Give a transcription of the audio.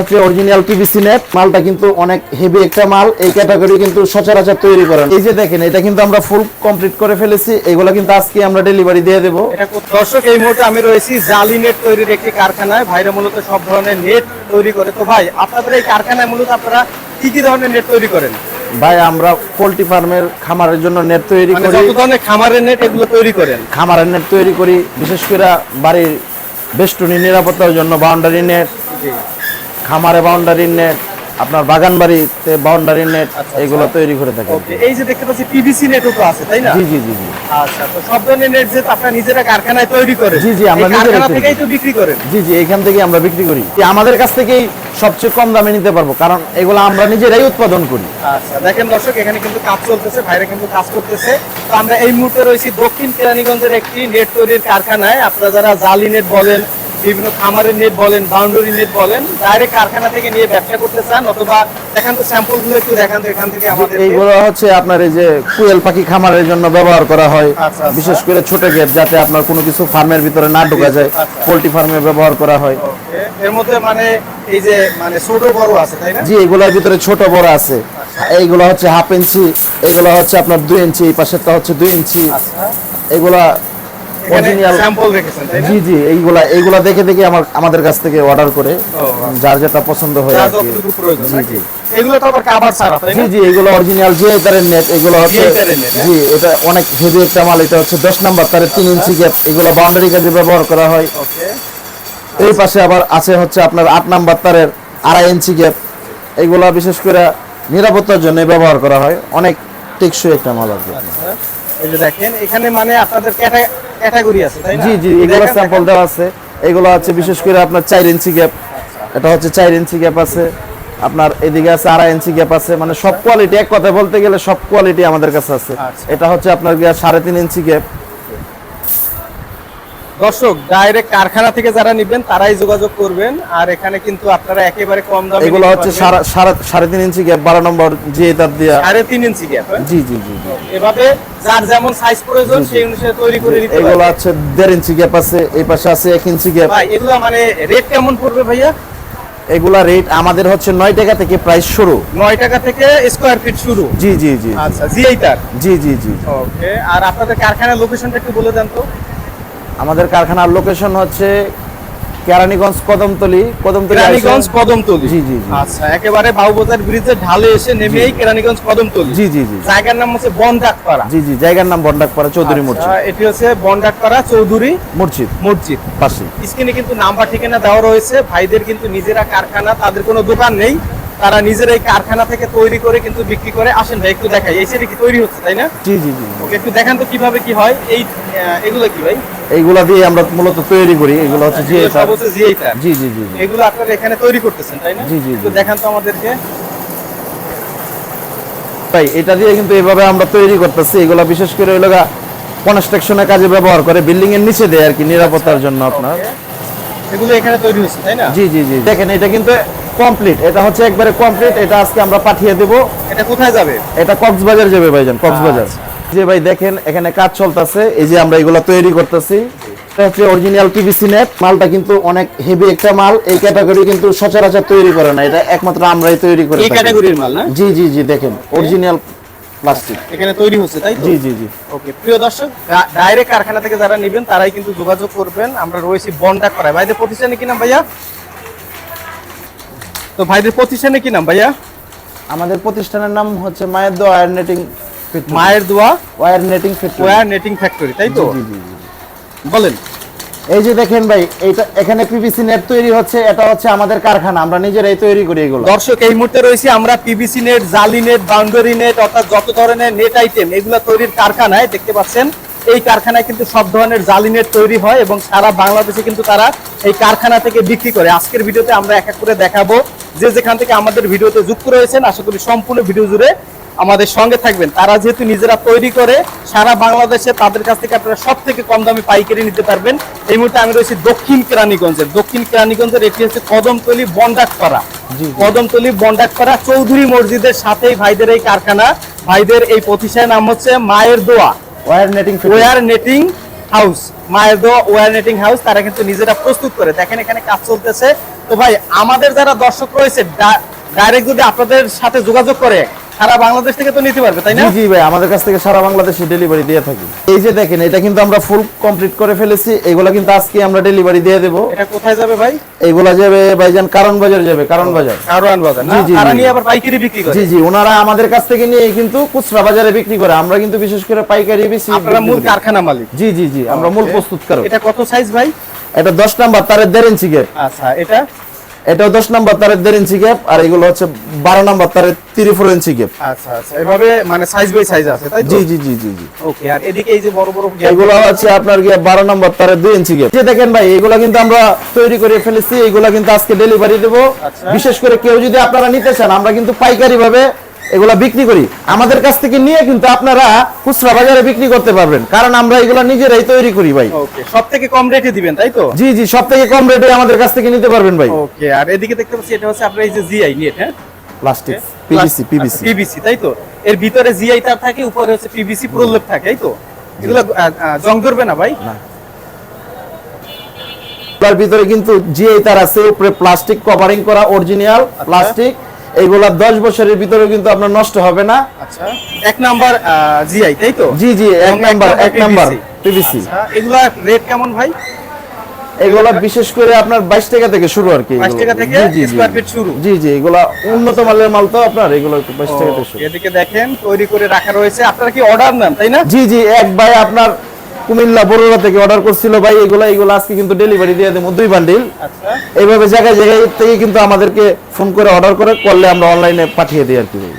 হচ্ছে original PVC net মালটা কিন্তু অনেক হেভি একটা মাল এই ক্যাটাগরি কিন্তু সচরাচর তৈরি করেন। এই যে দেখেন এটা কিন্তু আমরা ফুল কমপ্লিট করে ফেলেছি এগুলো কিন্তু আজকে আমরা ডেলিভারি দিয়ে দেবো। দর্শক এই মুহূর্তে আমি রয়েছি জালি নেট তৈরির একটি কারখানায়। ভাইরা মূলত সব ধরনের নেট তৈরি করে। তো ভাই আপনাদের এই কারখানায় মূলত আপনারা কি কি ধরনের নেট তৈরি করেন? ভাই আমরা পোল্ট্রি ফার্মের খামারের জন্য নেট তৈরি মানে করি। যত ধরনের খামারের নেট এগুলো তৈরি করেন? খামারের নেট তৈরি করি বিশেষ করে বাড়ির বেষ্টনী নিরাপত্তার জন্য বাউন্ডারি নেট খামারে বাউন্ডারি নেট আপনার বাগান বাড়িতে বাউন্ডারি নেট এগুলো তৈরি করে থাকি। এই যে দেখতে পাচ্ছি পিভিসি নেটও তো আছে তাই না? জি জি জি জি। আচ্ছা তো সব ধরনের নেট যেহেতু আপনারা নিজেরা কারখানায় তৈরি করেন জি, জি, আমরা এই নিজেরাই কারখানা থেকেই তো বিক্রি করেন। জি জি এখান থেকে আমরা বিক্রি করি। আমাদের কাছ থেকেই সবচেয়ে কম দামে নিতে পারব কারণ এগুলো আমরা নিজেরাই উৎপাদন করি। আচ্ছা দেখেন দর্শক এখানে কিন্তু কাজ চলতেছে ভাইরা কিন্তু কাজ করতেছে। তো আমরা এই মুহূর্তে রয়েছি দক্ষিণ কেরানীগঞ্জের একটি নেট তৈরির কারখানায়। আপনারা যারা জালি নেট বলেন বিভিন্ন খামারের নেট বলেন বাউন্ডারি নেট বলেন ডাইরেক্ট কারখানা থেকে নিয়ে ব্যবসা করতে চান অথবা দেখান তো স্যাম্পলগুলো একটু দেখান তো এখান থেকে আমাদের। এইগুলো হচ্ছে আপনার এই যে কুয়েল পাখি খামারের জন্য ব্যবহার করা হয়। আচ্ছা, আচ্ছা। বিশেষ করে ছোট গেট যাতে আপনার কোনো কিছু ফার্মের ভিতরে না ঢোকা যায়। আচ্ছা। পোল্ট্রি ফার্মে ব্যবহার করা হয়। এর মধ্যে মানে এই যে মানে ছোট বড় আছে তাই না? জি এগুলোর ভিতরে ছোট বড় আছে। এইগুলো হচ্ছে হাফ ইঞ্চি এগুলো হচ্ছে আপনার দুই ইঞ্চি এই পাশেরটা হচ্ছে দুই ইঞ্চি এগুলা এখানে অরিজিনাল স্যাম্পল রেখেছেন জি জি এইগুলা এইগুলা দেখে দেখে আমার আমাদের কাছ থেকে অর্ডার করে যার যেটা পছন্দ হয় যা আর কি। জি জি। এগুলো তো আবার কাবার ছাড়া জি জি এগুলো অরিজিনাল জি তারের নেট এগুলো হচ্ছে? জি এটা অনেক হেভি একটা মাল এটা হচ্ছে দশ নাম্বার তারের তিন ইঞ্চি গ্যাপ এগুলো বাউন্ডারি কাজে ব্যবহার করা হয়। ওকে এই পাশে আবার আছে হচ্ছে আপনার আট নাম্বার তারের আড়াই ইঞ্চি গ্যাপ এগুলো বিশেষ করে নিরাপত্তার জন্য ব্যবহার করা হয়। অনেক টেকসই একটা মাল আর কি। আচ্ছা, এই যে দেখেন এখানে মানে আপনাদের ক্যাটাগরি আছে তাই না? জি জি এগুলো স্যাম্পল দেওয়া আছে। এগুলো হচ্ছে বিশেষ করে আপনার ইঞ্চি গ্যাপ এটা হচ্ছে ইঞ্চি গ্যাপ আছে। আপনার এদিকে আছে আড়াই ইঞ্চি গ্যাপ আছে। মানে সব কোয়ালিটি এক কথা বলতে গেলে সব কোয়ালিটি আমাদের কাছে আছে। আচ্ছা। এটা হচ্ছে আপনার সাড়ে তিন ইঞ্চি গ্যাপ দর্শক ডাইরেক্ট কারখানা থেকে যারা নিবেন তারাই যোগাযোগ করবেন। আর এখানে কিন্তু আপনারা একেবারে কম দামে এগুলো হচ্ছে। সাড়ে- তিন ইঞ্চি গ্যাপ বারো নম্বর যে তার দিয়া সাড়ে তিন ইঞ্চি গ্যাপ জি জি জি। এভাবে যার যেমন সাইজ প্রয়োজন সেই অনুসারে তৈরি করে নিতে এগুলো হচ্ছে দেড় ইঞ্চি গ্যাপ আছে এই পাশে আছে এক ইঞ্চি গ্যাপ ভাই এগুলো মানে রেট কেমন পড়বে ভাইয়া? এগুলা রেট আমাদের হচ্ছে নয় টাকা থেকে প্রাইস শুরু। নয় টাকা থেকে স্কোয়ার ফিট শুরু। জি জি জি আচ্ছা জি এইটার জি জি জি। ওকে আর আপনাদের কারখানার লোকেশনটা একটু বলে দেন তো। আমাদের কারখানার লোকেশন হচ্ছে কেরানীগঞ্জ কদমতলি কদমতলি কেরানীগঞ্জ কদমতলি। জি, জি। আচ্ছা একেবারে বাবুবাজার ব্রিজের ঢালে এসে নেমেই কেরানীগঞ্জ কদমতলি। জি জি জি। জায়গার নাম হচ্ছে বনডাকপাড়া জি জি জায়গার নাম বন্ডাকপাড়া চৌধুরী মসজিদ। আচ্ছা, এটি হচ্ছে বনডাকপাড়া চৌধুরী মসজিদ। মসজিদ। পাশে। স্ক্রিনে কিন্তু নাম্বার ঠিকানা দেওয়া রয়েছে। ভাইদের কিন্তু নিজেরা কারখানা তাদের কোনো দোকান নেই। তারা নিজেরাই কারখানা থেকে তৈরি করে কিন্তু বিক্রি করে। আসেন ভাই একটু দেখাই। এই সেটা কি তৈরি হচ্ছে তাই না? জি জি জি ওকে একটু দেখান তো কীভাবে কি হয়। এই এগুলো কি ভাই? এইগুলা দিয়ে আমরা মূলত তৈরি করি। এগুলো হচ্ছে জি এগুলো সব হচ্ছে জিআই জি জি জি। এগুলো আপনারা এখানে তৈরি করতেছেন তাই না? জি, জি, একটু দেখান তো আমাদেরকে। তাই এটা দিয়ে কিন্তু এইভাবে আমরা তৈরি করতেছি। এগুলা বিশেষ করে লগা কনস্ট্রাকশনের কাজে ব্যবহার করে। বিল্ডিং এর নিচে দেয় আর কি নিরাপত্তার জন্য আপনার। এগুলো এখানে তৈরি হচ্ছে তাই না? জি জি জি। দেখেন এটা কিন্তু কমপ্লিট এটা হচ্ছে একবারে কমপ্লিট এটা আজকে আমরা পাঠিয়ে দেব। এটা কোথায় যাবে? এটা কক্সবাজার যাবে ভাইজান কক্সবাজার। আচ্ছা। যে ভাই দেখেন এখানে কাজ চলতেছে। এই যে আমরা এগুলা তৈরি করতেছি। এটা হচ্ছে অরিজিনাল পিভিসি নেট মালটা কিন্তু অনেক হেভি একটা মাল। এই ক্যাটাগরি কিন্তু সচরাচর তৈরি করে না। এটা একমাত্র আমরাই তৈরি করে এই ক্যাটাগরির মাল না? জি জি জি দেখেন। অরিজিনাল প্লাস্টিক এখানে তৈরি হচ্ছে তাই তো? জি জি জি। ওকে প্রিয় দর্শক ডাইরেক্ট কারখানা থেকে যারা নেবেন তারাই কিন্তু যোগাযোগ করবেন। আমরা রয়েছি বন্ডাক করায়। ভাইদের প্রতিষ্ঠানে কি নাম ভাইয়া? তো ভাইদের প্রতিষ্ঠানে কি নাম ভাইয়া? আমাদের প্রতিষ্ঠানের নাম হচ্ছে মায়ের দোয়া wire netting Mayer Doa wire netting factory wire netting factory তাই তো? বলেন। এই যে দেখেন ভাই এইটা এখানে পিভিসি নেট তৈরি হচ্ছে এটা হচ্ছে আমাদের কারখানা আমরা নিজেরাই তৈরি করি এগুলো। দর্শক এই মুহূর্তে রয়েছি আমরা পিভিসি নেট জালি নেট বাউন্ডারি নেট অর্থাৎ যত ধরনের নেট আইটেম এগুলো তৈরির কারখানায় দেখতে পাচ্ছেন এই কারখানায় কিন্তু সব ধরনের জালি নেট তৈরি হয় এবং সারা বাংলাদেশে কিন্তু তারা এই কারখানা থেকে বিক্রি করে। আজকের ভিডিওতে আমরা এক এক করে দেখাবো। যে যেখান থেকে আমাদের ভিডিওতে যুক্ত রয়েছেন আশা করি সম্পূর্ণ ভিডিও জুড়ে আমাদের সঙ্গে থাকবেন। তারা যেহেতু নিজেরা তৈরি করে সারা বাংলাদেশে তাদের কাছ থেকে আপনারা সব থেকে কম দামে পাইকারি নিতে পারবেন। এই মুহূর্তে আমি রয়েছি দক্ষিণ কেরানীগঞ্জের। দক্ষিণ কেরানীগঞ্জের এটি হচ্ছে কদমতলি বন্ডাকপাড়া। কদমতলি বন্ডাকপাড়া চৌধুরী মসজিদের সাথেই ভাইদের এই কারখানা। ভাইদের এই প্রতিষ্ঠানের নাম হচ্ছে Mayer Doa. Wire netting wire netting house মায়েদো wire netting house তারা কিন্তু নিজেরা প্রস্তুত করে। দেখেন এখানে কাজ চলতেছে। তো ভাই আমাদের যারা দর্শক রয়েছে ডাইরেক্ট যদি আপনাদের সাথে যোগাযোগ করে সারা বাংলাদেশ থেকে তো নিতে পারবে তাই না? জি ভাই আমাদের কাছ থেকে সারা বাংলাদেশে ডেলিভারি দিয়ে থাকি। এই যে দেখেন এটা কিন্তু আমরা ফুল কমপ্লিট করে ফেলেছি এগুলা কিন্তু আজকে আমরা ডেলিভারি দিয়ে দেবো। এটা কোথায় যাবে ভাই? এগুলা যাবে ভাইজান কারণ বাজার যাবে কারণ বাজার। কারওয়ান বাজার জি, জি, তারা নিয়ে আবার পাইকারি বিক্রি করে। জি জি ওনারা আমাদের কাছ থেকে নিয়ে কিন্তু খুচরা বাজারে বিক্রি করে আমরা কিন্তু বিশেষ করে পাইকারি বেশি আপনারা মূল কারখানা মালিক। জি জি জি আমরা মূল. প্রস্তুতকারক। এটা কত সাইজ ভাই? এটা দশ নাম্বার তারের দেড় ইঞ্চি গ্যাপ আচ্ছা এটা? এটাও দশ নাম্বার তারের দেড় ইঞ্চি গ্যাপ আর এগুলো হচ্ছে বারো নাম্বার তারের তিরি ফোর ইঞ্চি গ্যাপ আচ্ছা আচ্ছা এভাবে মানে সাইজ বাই সাইজ আছে তাই জি জি জি জি জি। ওকে আর এদিকে এই যে বড় বড় এগুলো হচ্ছে আপনার গিয়ে বারো নম্বর তারের দুই ইঞ্চি গ্যাপ যে দেখেন ভাই এগুলো কিন্তু আমরা তৈরি করে ফেলেছি এগুলো কিন্তু আজকে ডেলিভারি দেবো। আচ্ছা। বিশেষ করে কেউ যদি আপনারা নিতে চান আমরা কিন্তু পাইকারি ভাবে এগুলা বিক্রি করি। আমাদের কাছ থেকে নিয়ে কিন্তু আপনারা খুচরা বাজারে বিক্রি করতে পারবেন। কারণ আমরা এগুলা নিজেরাই তৈরি করি ভাই। সব থেকে কম রেটে দিবেন তাই তো? জি জি সব থেকে কম রেটে আমাদের কাছ থেকে নিতে পারবেন ভাই। ওকে আর এদিকে দেখতে পাচ্ছি এটা হচ্ছে আপনার এই যে জিআই নেট হ্যাঁ? প্লাস্টিক পিভিসি পিভিসি পিভিসি তাই তো? এর ভিতরে জিআই তার থাকে উপরে হচ্ছে পিভিসি প্রলেপ থাকে তাই তো? এগুলো জং। ধরবে না ভাই? তার ভিতরে কিন্তু জিআই তার আছে উপরে প্লাস্টিক কভারিং করা অরিজিনাল প্লাস্টিক এইগুলা দশ বছরের ভিতরে কিন্তু আপনার নষ্ট হবে না। আচ্ছা এক নাম্বার জিআই তাই তো? জি জি এক নাম্বার এক নাম্বার পিভিসি আচ্ছা, এগুলা রেট কেমন ভাই? এগুলা বিশেষ করে আপনার বাইশ টাকা থেকে শুরু আর কি 22 এগুলো। টাকা থেকে জি, জি, এগুলা উন্নত মানের মাল তো আপনার এগুলো বাইশ টাকা থেকে শুরু। এদিকে দেখেন তৈরি করে রাখা রয়েছে। আপনারা কি অর্ডার নেন তাই না? জি জি এক ভাই আপনার কুমিল্লা বড়রা থেকে অর্ডার করছিল ভাই এগুলা এগুলো আজকে কিন্তু ডেলিভারি দিয়ে দেবো দুই বান্ডিল আচ্ছা এইভাবে জায়গায় জায়গায় থেকে কিন্তু আমাদেরকে ফোন করে অর্ডার করে করলে আমরা অনলাইনে পাঠিয়ে দিই আর কি ভাই।